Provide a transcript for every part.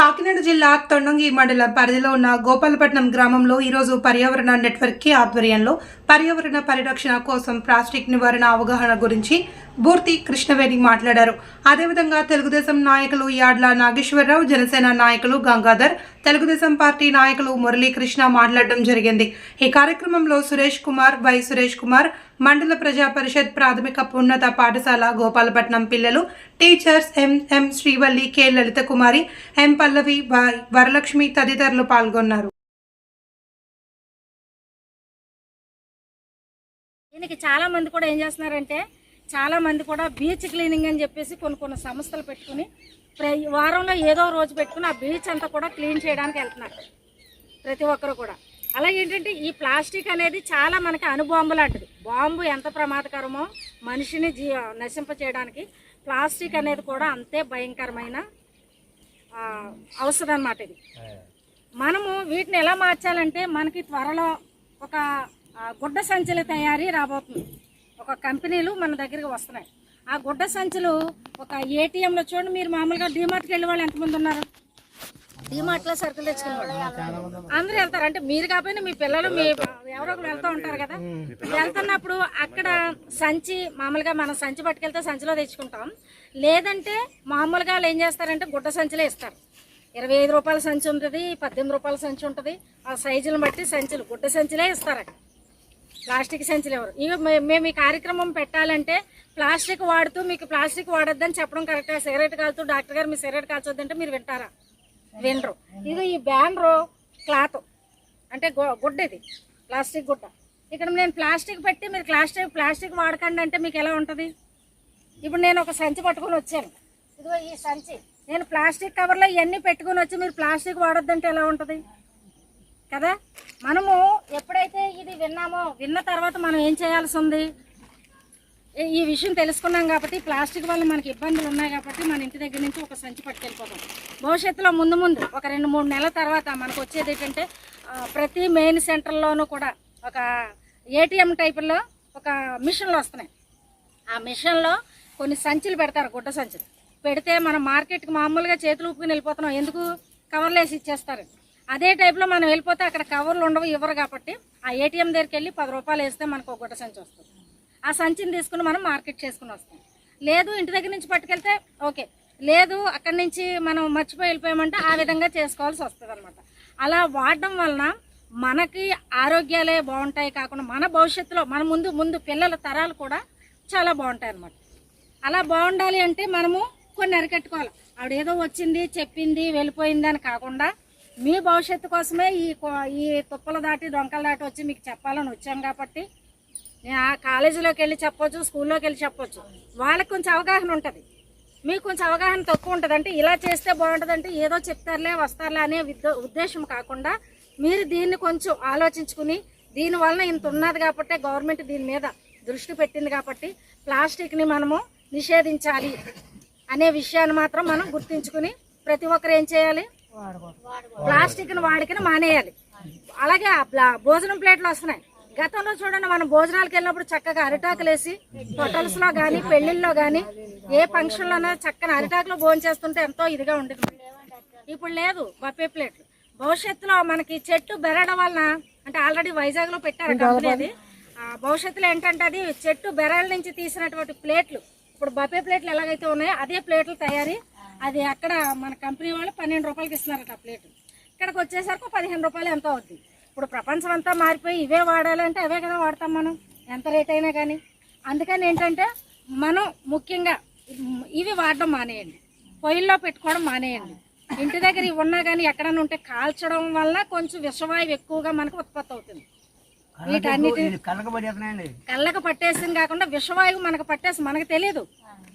కాకినాడ జిల్లా తొండంగి మండల పరిధిలో ఉన్న గోపాలపట్నం గ్రామంలో ఈరోజు పర్యావరణ నెట్వర్క్కి ఆధ్వర్యంలో పర్యావరణ పరిరక్షణ కోసం ప్లాస్టిక్ నివారణ అవగాహన గురించి బూర్తి కృష్ణవేణి మాట్లాడారు. అదేవిధంగా తెలుగుదేశం నాయకులు యాడ్ల నాగేశ్వరరావు జనసేన నాయకులు గంగాధర్ తెలుగుదేశం పార్టీ నాయకులు మురళీకృష్ణ మాట్లాడడం జరిగింది. ఈ కార్యక్రమంలో సురేష్ కుమార్ వై సురేష్ కుమార్ మండల ప్రజా పరిషత్ ప్రాథమిక ఉన్నత పాఠశాల గోపాలపట్నం పిల్లలు teachers MM Srivalli K Lalitha Kumari M Pallavi Y Varalakshmi తదితరులు పాల్గొన్నారు. దీనికి చాలా మంది కూడా ఏం చేస్తున్నారంటే చాలామంది కూడా బీచ్ క్లీనింగ్ అని చెప్పేసి కొన్ని కొన్ని సంస్థలు పెట్టుకుని వారంలో ఏదో రోజు పెట్టుకుని ఆ బీచ్ అంతా కూడా క్లీన్ చేయడానికి వెళ్తున్నారు. ప్రతి ఒక్కరు కూడా. అలాగే ఏంటంటే ఈ ప్లాస్టిక్ అనేది చాలా మనకి అణుబాంబు లాంటిది. బాంబు ఎంత ప్రమాదకరమో మనిషిని జీ నశింప చేయడానికి ప్లాస్టిక్ అనేది కూడా అంతే భయంకరమైన అవసరం అనమాట ఇది. మనము వీటిని ఎలా మార్చాలంటే మనకి త్వరలో ఒక గుడ్డ సంచుల తయారీ రాబోతుంది. ఒక కంపెనీలు మన దగ్గరికి వస్తున్నాయి. ఆ గుడ్డ సంచులు ఒక ఏటీఎంలో చూడండి మీరు మామూలుగా డీమార్ట్కి వెళ్ళే వాళ్ళు ఎంతమంది ఉన్నారు? డీమార్ట్లో సరుకులు తెచ్చుకునే వాళ్ళు. అందరూ వెళ్తారు. అంటే మీరు కాకపోయినా మీ పిల్లలు మీ ఎవరో ఒకరు వెళ్తూ ఉంటారు కదా. వెళ్తున్నప్పుడు అక్కడ సంచి మామూలుగా మనం సంచి పట్టుకెళ్తే సంచిలో తెచ్చుకుంటాం. లేదంటే మామూలుగా వాళ్ళు ఏం చేస్తారంటే గుడ్డ సంచిలో ఇస్తారు. ఇరవై ఐదు రూపాయల సంచి ఉంటుంది పద్దెనిమిది రూపాయల సంచి ఉంటుంది. ఆ సైజులను బట్టి సంచులు గుడ్డ సంచులే ఇస్తారు అక్కడ. ప్లాస్టిక్ సంచులు ఎవరు? ఇక మేము ఈ కార్యక్రమం పెట్టాలంటే ప్లాస్టిక్ వాడుతూ మీకు ప్లాస్టిక్ వాడొద్దని చెప్పడం కరెక్ట్గా సిగరెట్ కాలుతూ డాక్టర్ గారు మీ సిగరెట్ కాల్చొద్దంటే మీరు వింటారా? వినరు. ఇది ఈ బ్యానరు క్లాత్ అంటే గుడ్డ ఇది ప్లాస్టిక్ గుడ్డ. ఇక్కడ నేను ప్లాస్టిక్ పెట్టి మీరు ప్లాస్టిక్ ప్లాస్టిక్ వాడకండి అంటే మీకు ఎలా ఉంటుంది? ఇప్పుడు నేను ఒక సంచి పట్టుకొని వచ్చాను. ఇదిగో ఈ సంచి. నేను ప్లాస్టిక్ కవర్లో ఇవన్నీ పెట్టుకొని వచ్చి మీరు ప్లాస్టిక్ వాడొద్దంటే ఎలా ఉంటుంది? కదా? మనము ఎప్పుడైతే ఇది విన్నామో విన్న తర్వాత మనం ఏం చేయాల్సి ఉంది ఈ- విషయం తెలుసుకున్నాం కాబట్టి ప్లాస్టిక్ వల్ల మనకి ఇబ్బందులు ఉన్నాయి కాబట్టి మన ఇంటి దగ్గర నుంచి ఒక సంచి పట్టుకెళ్ళిపోతాం. భవిష్యత్తులో ముందు ముందు ఒక రెండు మూడు నెలల తర్వాత మనకు వచ్చేది ఏంటంటే ప్రతి మెయిన్ సెంటర్లోనూ కూడా ఒక ఏటీఎం టైపులో ఒక మిషన్లు వస్తున్నాయి. ఆ మిషన్లో కొన్ని సంచులు పెడతారు గుడ్డ సంచులు. పెడితే మనం మార్కెట్కి మామూలుగా చేతులు ఊపుకుని వెళ్ళిపోతున్నాం. ఎందుకు? కవర్లు వేసి ఇచ్చేస్తారు. అదే టైప్లో మనం వెళ్ళిపోతే అక్కడ కవర్లు ఉండవు ఇవ్వరు కాబట్టి ఆ ఏటీఎం దగ్గరికి వెళ్ళి పది రూపాయలు వేస్తే మనకు ఒక గుడ్డ సంచి వస్తుంది. ఆ సంచిని తీసుకుని మనం మార్కెట్ చేసుకుని వస్తాం. లేదు ఇంటి దగ్గర నుంచి పట్టుకెళ్తే ఓకే. లేదు అక్కడి నుంచి మనం మర్చిపోయి వెళ్ళిపోయామంటే ఆ విధంగా చేసుకోవాల్సి వస్తుంది అనమాట అలా వాడడం వలన మనకి ఆరోగ్యాలే బాగుంటాయి కాకుండా మన భవిష్యత్తులో మన ముందు ముందు పిల్లల తరాలు కూడా చాలా బాగుంటాయి అన్నమాట అలా బాగుండాలి అంటే మనము కొన్ని అరికట్టుకోవాలి. ఆవిడ ఏదో వచ్చింది చెప్పింది వెళ్ళిపోయింది అని కాకుండా మీ భవిష్యత్తు కోసమే ఈ ఈ తుప్పలు దాటి డొంకలు దాటి వచ్చి మీకు చెప్పాలని వచ్చాం కాబట్టి నేను ఆ కాలేజీలోకి వెళ్ళి చెప్పొచ్చు స్కూల్లోకి వెళ్ళి చెప్పొచ్చు. వాళ్ళకి కొంచెం అవగాహన ఉంటుంది. మీకు కొంచెం అవగాహన తక్కువ ఉంటుంది అంటే ఇలా చేస్తే బాగుంటుందంటే ఏదో చెప్తారులే వస్తారులే అనే ఉద్దేశం కాకుండా మీరు దీన్ని కొంచెం ఆలోచించుకుని దీనివలన ఇంత ఉన్నది కాబట్టి గవర్నమెంట్ దీని మీద దృష్టి పెట్టింది కాబట్టి ప్లాస్టిక్ని మనము నిషేధించాలి అనే విషయాన్ని మాత్రం మనం గుర్తించుకుని ప్రతి ఒక్కరు ఏం చేయాలి? ప్లాస్టిక్ వాడికని మానేయాలి. అలాగే భోజనం ప్లేట్లు వస్తున్నాయి. గతంలో చూడండి మనం భోజనాలకు వెళ్ళినప్పుడు చక్కగా అరిటాకులు వేసి హోటల్స్లో గానీ పెళ్ళిళ్ళలో గానీ ఏ ఫంక్షన్ లోనో చక్కని అరిటాకులో భోజనం చేస్తుంటే ఎంతో ఇదిగా ఉండేది. ఇప్పుడు లేదు బఫే ప్లేట్లు. భవిష్యత్తులో మనకి చెట్టు బెరడం వలన అంటే ఆల్రెడీ వైజాగ్లో పెట్టారు కంపెనీ భవిష్యత్తులో ఏంటంటే అది చెట్టు బెరల నుంచి తీసినటువంటి ప్లేట్లు. ఇప్పుడు బఫే ప్లేట్లు ఎలాగైతే ఉన్నాయో అదే ప్లేట్లు తయారీ అది అక్కడ మన కంపెనీ వాళ్ళు పన్నెండు రూపాయలకి ఇస్తున్నారట ఆ ప్లేట్. ఇక్కడికి వచ్చేసరికి పదిహేను రూపాయలు ఎంతో అవుద్ది? ఇప్పుడు ప్రపంచం అంతా మారిపోయి ఇవే వాడాలంటే అవే కదా వాడతాం మనం. ఎంత రేట్ అయినా కానీ అందుకని ఏంటంటే మనం ముఖ్యంగా ఇవి వాడడం మానేయండి. పొయ్యిల్లో పెట్టుకోవడం మానేయండి. ఇంటి దగ్గర ఇవి ఉన్నా కానీ ఎక్కడైనా ఉంటే కాల్చడం వల్ల కొంచెం విషవాయువు ఎక్కువగా మనకు ఉత్పత్తి అవుతుంది. వీటన్నిటి కళ్ళకు పట్టేసింది కాకుండా విషవాయువు మనకు పట్టేసి మనకు తెలియదు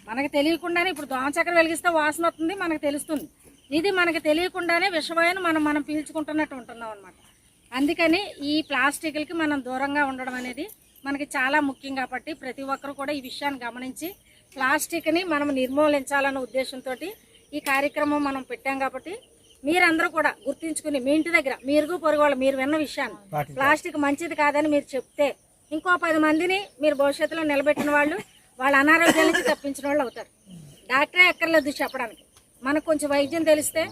మనకు తెలియకుండానే ఇప్పుడు దోమచక్రం వెలిగిస్తే వాసన వస్తుంది మనకు తెలుస్తుంది. ఇది మనకు తెలియకుండానే విషవాయువును మనం మనం పీల్చుకుంటున్నట్టు ఉంటున్నాం అనమాట అందుకని ఈ ప్లాస్టిక్లకి మనం దూరంగా ఉండడం అనేది మనకి చాలా ముఖ్యం కాబట్టి ప్రతి ఒక్కరు కూడా ఈ విషయాన్ని గమనించి ప్లాస్టిక్ని మనం నిర్మూలించాలన్న ఉద్దేశంతో ఈ కార్యక్రమం మనం పెట్టాం కాబట్టి మీరందరూ కూడా గుర్తించుకుని మీ ఇంటి దగ్గర మీరు పొరుగు వాళ్ళు మీరు విన్న విషయాన్ని ప్లాస్టిక్ మంచిది కాదని మీరు చెప్తే ఇంకో పది మందిని మీరు భవిష్యత్తులో నిలబెట్టిన వాళ్ళు వాళ్ళ అనారోగ్యాల నుంచి తప్పించిన వాళ్ళు అవుతారు. డాక్టరే ఎక్కర్లేదు చెప్పడానికి. మనకు కొంచెం వైద్యం తెలిస్తే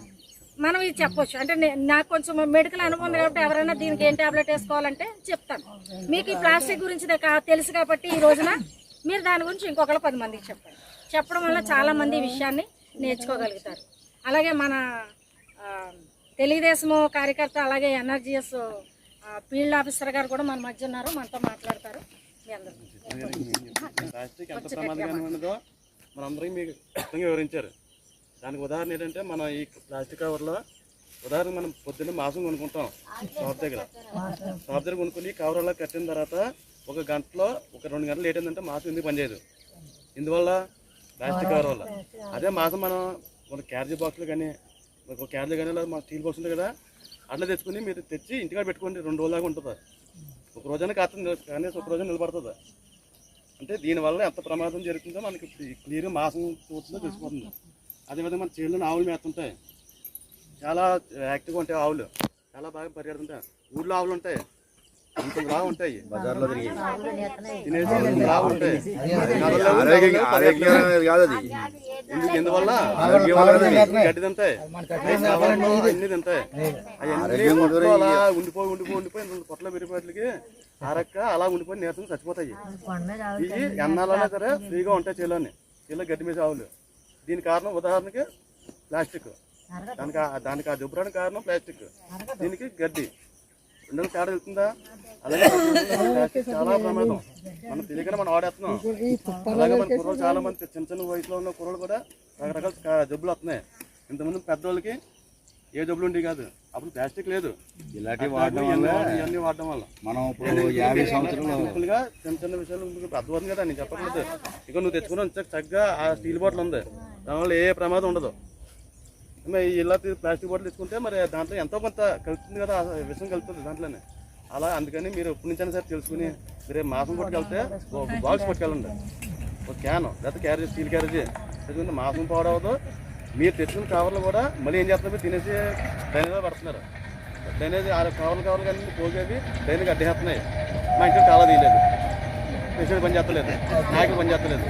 మనం ఇది చెప్పొచ్చు. అంటే నాకు కొంచెం మెడికల్ అనుభవం కాబట్టి ఎవరైనా దీనికి ఏం టాబ్లెట్ వేసుకోవాలంటే చెప్తాను. మీకు ఈ ప్లాస్టిక్ గురించి తెలుసు కాబట్టి ఈ రోజున మీరు దాని గురించి ఇంకొకరు పది మందికి చెప్పండి. చెప్పడం వల్ల చాలామంది ఈ విషయాన్ని నేర్చుకోగలుగుతారు. అలాగే మన తెలుగుదేశము కార్యకర్త అలాగే ఎన్ఆర్జీఎస్ ఫీల్డ్ ఆఫీసర్ గారు కూడా మన మధ్య ఉన్నారు. మనతో మాట్లాడతారు. ప్లాస్టిక్ ఎంత ప్రమాదకరంగా ఉన్నదో మనందరికీ మీకు క్లుప్తంగా వివరించారు. దానికి ఉదాహరణ ఏంటంటే మనం ఈ ప్లాస్టిక్ కవర్లో ఉదాహరణ మనం పొద్దున్న మాసం కొనుక్కుంటాం షాప్ దగ్గర. షాప్ దగ్గర కొనుక్కుని కవర్లో కట్టిన తర్వాత ఒక గంటలో ఒక రెండు గంటలు లేట్ అయిందంటే మాసం ఎందుకు పనిచేయదు ఇందువల్ల ప్లాస్టిక్ కవర్ వల్ల. అదే మాసం మనం మన క్యారేజీ బాక్స్లో కానీ ఒక క్యారేజీ కానీ మన స్టీల్ బాక్స్ ఉంటుంది కదా అట్లా తెచ్చుకుని మీరు తెచ్చి ఇంటికాడ పెట్టుకోండి రెండు రోజుల దాకా ఉంటుంది? ఒక రోజైనా కాస్త కానీ ఒక రోజు నిలబడుతుంది. అంటే దీనివల్ల ఎంత ప్రమాదం జరుగుతుందో మనకి క్లియర్ మాసం చూస్తుందో తెలిసిపోతుంది. అదేవిధంగా మన చేనులోని ఆవులు మేస్తుంటాయి చాలా యాక్టివ్గా ఉంటాయి ఆవులు. చాలా బాగా పరిగెడుతుంటాయి ఊళ్ళో ఆవులు ఉంటాయి. కాదు అది. ఎందుకు? ఎందువల్ల? గడ్డి తింటాయి. అన్ని తింటాయి. అవన్నీ పొట్టలో అలా ఉండిపోయి ఉండిపోయి ఉండిపోయి పొట్ల పెరిగిపోట్లకి అరక్క అలా ఉండిపోయి నీరసం చచ్చిపోతాయి. ఇవి ఎన్నాలైనా సరే ఫ్రీగా ఉంటాయి చేలోని చేలో గడ్డి మీద ఆవులు. దీని కారణం ఉదాహరణకి ప్లాస్టిక్. దానికి దానికి ఆ జబ్బురానికి కారణం ప్లాస్టిక్. దీనికి గడ్డి. రెండు తేడా వెళ్తుందా అలాగే చాలా ప్రమాదం. మనం తెలియకనే మనం వాడేస్తున్నాం అలాగే మన కుర్రలు చాలా మంది చిన్న చిన్న వయసులో ఉన్న కుర్రలు కూడా రకరకాల జబ్బులు వస్తున్నాయి. ఇంతమంది పెద్దోళ్ళకి ఏ జబ్బులు ఉండేవి కాదు. అప్పుడు ప్లాస్టిక్ లేదు. ఇలాంటివి వాడడం వల్ల ఇవన్నీ వాడడం వల్ల. మనం ఇప్పుడు యాభై సంవత్సరాలు గా చిన్న చిన్న విషయాలు అర్థమవుతుంది కదా నేను చెప్పట్లేదు ఇక నువ్వు తెచ్చుకుని ఉంచక చక్కగా ఆ స్టీల్ బాటిల్ ఉంది. దానివల్ల ఏ ప్రమాదం ఉండదు. మరి ఇలా ప్లాస్టిక్ బాటిల్ తెచ్చుకుంటే మరి దాంట్లో ఎంతో కొంత కలుపుతుంది కదా విషయం కలుపుతుంది దాంట్లోనే. అలా అందుకని మీరు ఎప్పటి నుంచైనా సరే తెలుసుకుని మీరు మాసం పట్టుకెళ్తే ఒక బాక్స్ పట్టుకెళ్ళండి. ఒక క్యాన్ లేకపోతే క్యారేజ్ స్టీల్ క్యారేజ్. తెచ్చుకుంటే మాసం పాడవదు. మీరు తెచ్చుకున్న కవర్లు కూడా మళ్ళీ ఏం చేస్తున్నారు? తినేసి డ్రైనేజ్లో పడుతున్నారు. డ్రైనేజ్ ఆ కవర్లు కవర్లు కానీ పోగేవి డ్రైనేజ్ అడ్డేస్తున్నాయి మా ఇంట్లో చాలా తీయలేదు. పేషెంట్ పని చేస్తలేదు. నాయకులు పని చేస్తలేదు.